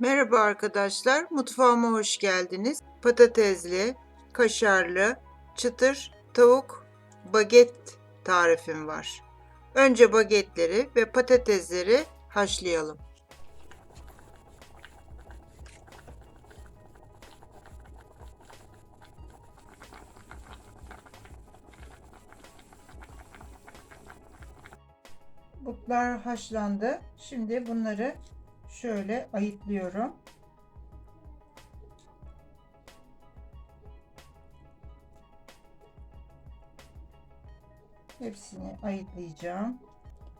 Merhaba arkadaşlar, mutfağıma hoş geldiniz. Patatesli, kaşarlı, çıtır tavuk baget tarifim var. Önce bagetleri ve patatesleri haşlayalım. Butlar haşlandı. Şimdi bunları şöyle ayıklıyorum. Hepsini ayıklayacağım.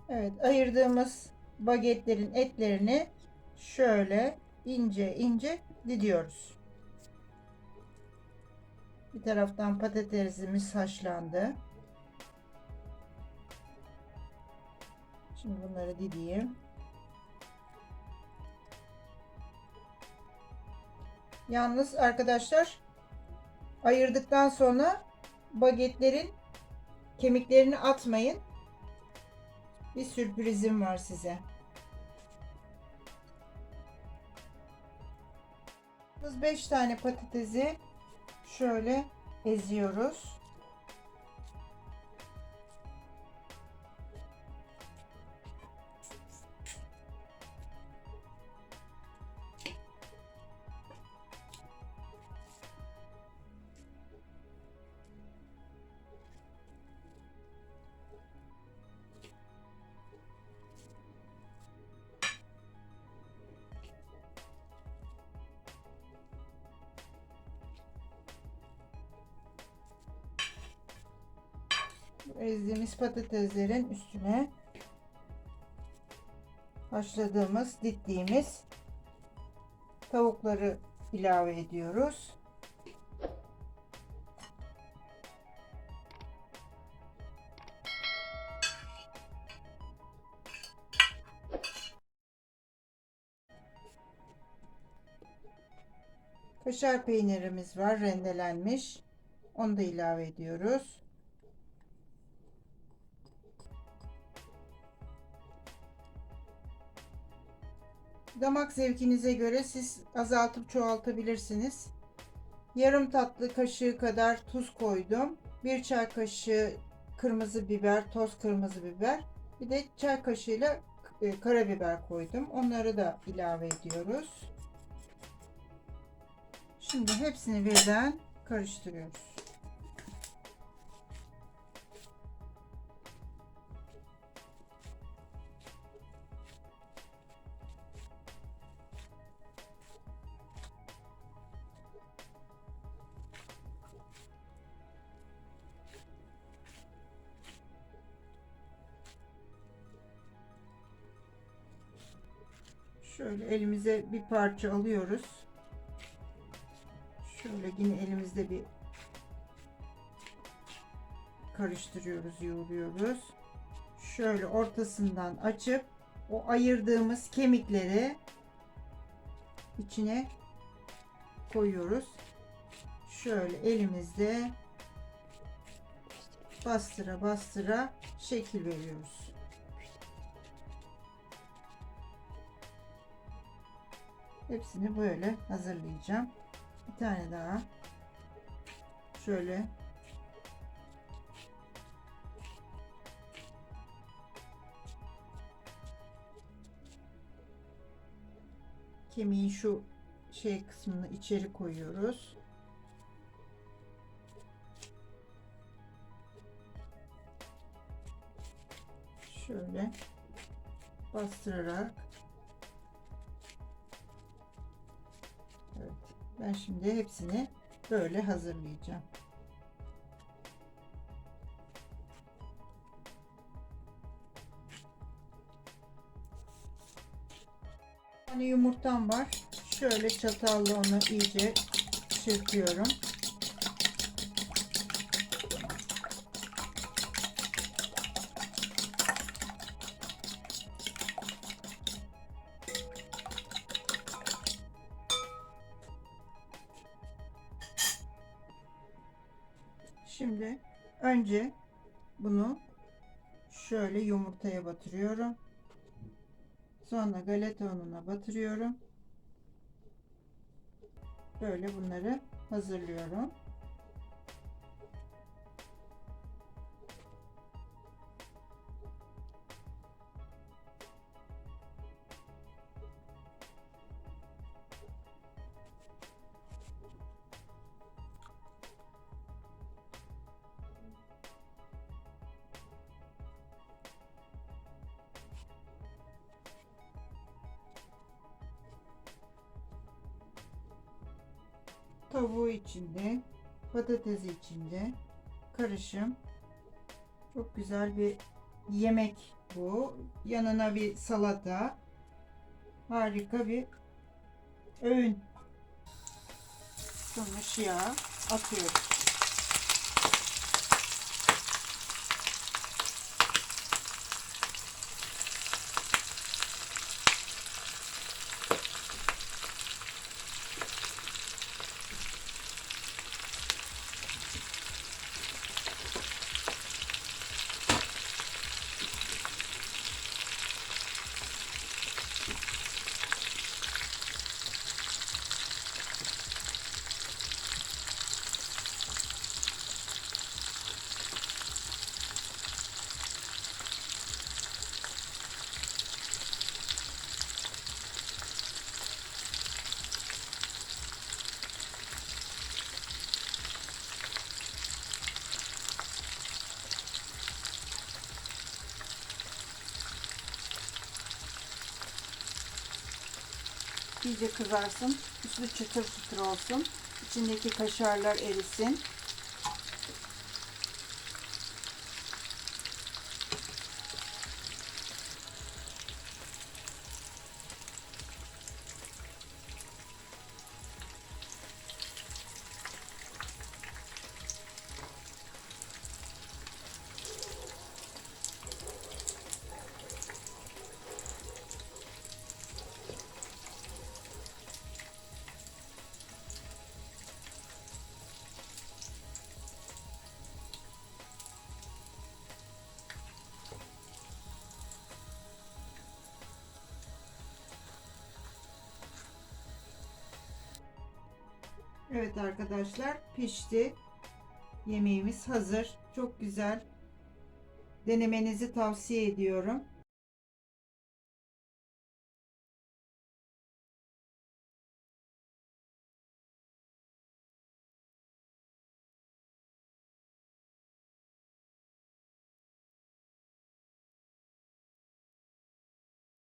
Evet, ayırdığımız bagetlerin etlerini şöyle ince ince didiyoruz. Bir taraftan patatesimiz haşlandı. Şimdi bunları dideyim. Yalnız arkadaşlar ayırdıktan sonra bagetlerin kemiklerini atmayın. Bir sürprizim var size. Biz 5 tane patatesi şöyle eziyoruz. Ezdiğimiz patateslerin üstüne haşladığımız, dittiğimiz tavukları ilave ediyoruz. Kaşar peynirimiz var rendelenmiş. Onu da ilave ediyoruz. Damak zevkinize göre siz azaltıp çoğaltabilirsiniz. Yarım tatlı kaşığı kadar tuz koydum. Bir çay kaşığı kırmızı biber, toz kırmızı biber. Bir de çay kaşığıyla e, karabiber koydum. Onları da ilave ediyoruz. Şimdi hepsini birden karıştırıyoruz. Şöyle elimize bir parça alıyoruz. Şöyle yine elimizde bir karıştırıyoruz, yoğuruyoruz. Şöyle ortasından açıp o ayırdığımız kemikleri içine koyuyoruz. Şöyle elimizde bastıra bastıra şekil veriyoruz. Hepsini böyle hazırlayacağım. Bir tane daha. Şöyle kemiğin şu şey kısmını içeri koyuyoruz. Şöyle bastırarak Ben şimdi hepsini böyle hazırlayacağım. Tane yumurtam var. Şöyle çatalla onu iyice çırpıyorum. Şimdi önce bunu şöyle yumurtaya batırıyorum. Sonra galeta ununa batırıyorum. Böyle bunları hazırlıyorum. Tavuğu içinde, patatesi içinde karışım. Çok güzel bir yemek bu. Yanına bir salata. Harika bir öğün. Sınmış yağ atıyoruz. İyice kızarsın. Üstü çıtır çıtır olsun. İçindeki kaşarlar erisin. Evet arkadaşlar pişti. Yemeğimiz hazır. Çok güzel. Denemenizi tavsiye ediyorum.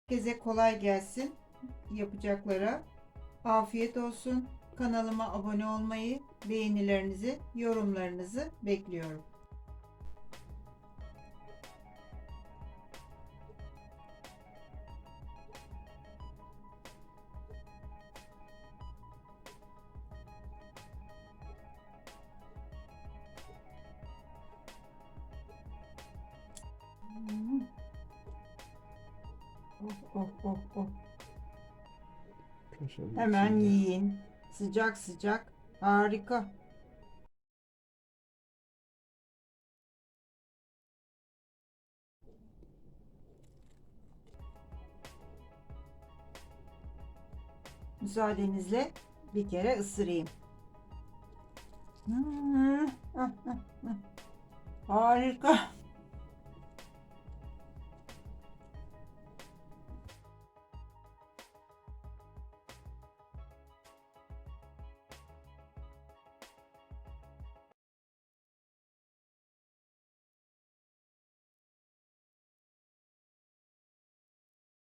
Herkese kolay gelsin yapacaklara. Afiyet olsun. Kanalıma abone olmayı, beğenilerinizi, yorumlarınızı bekliyorum. Hmm. Oh oh oh oh. Hemen yiyin. Sıcak sıcak. Harika. Müsaadenizle bir kere ısırayım. Harika.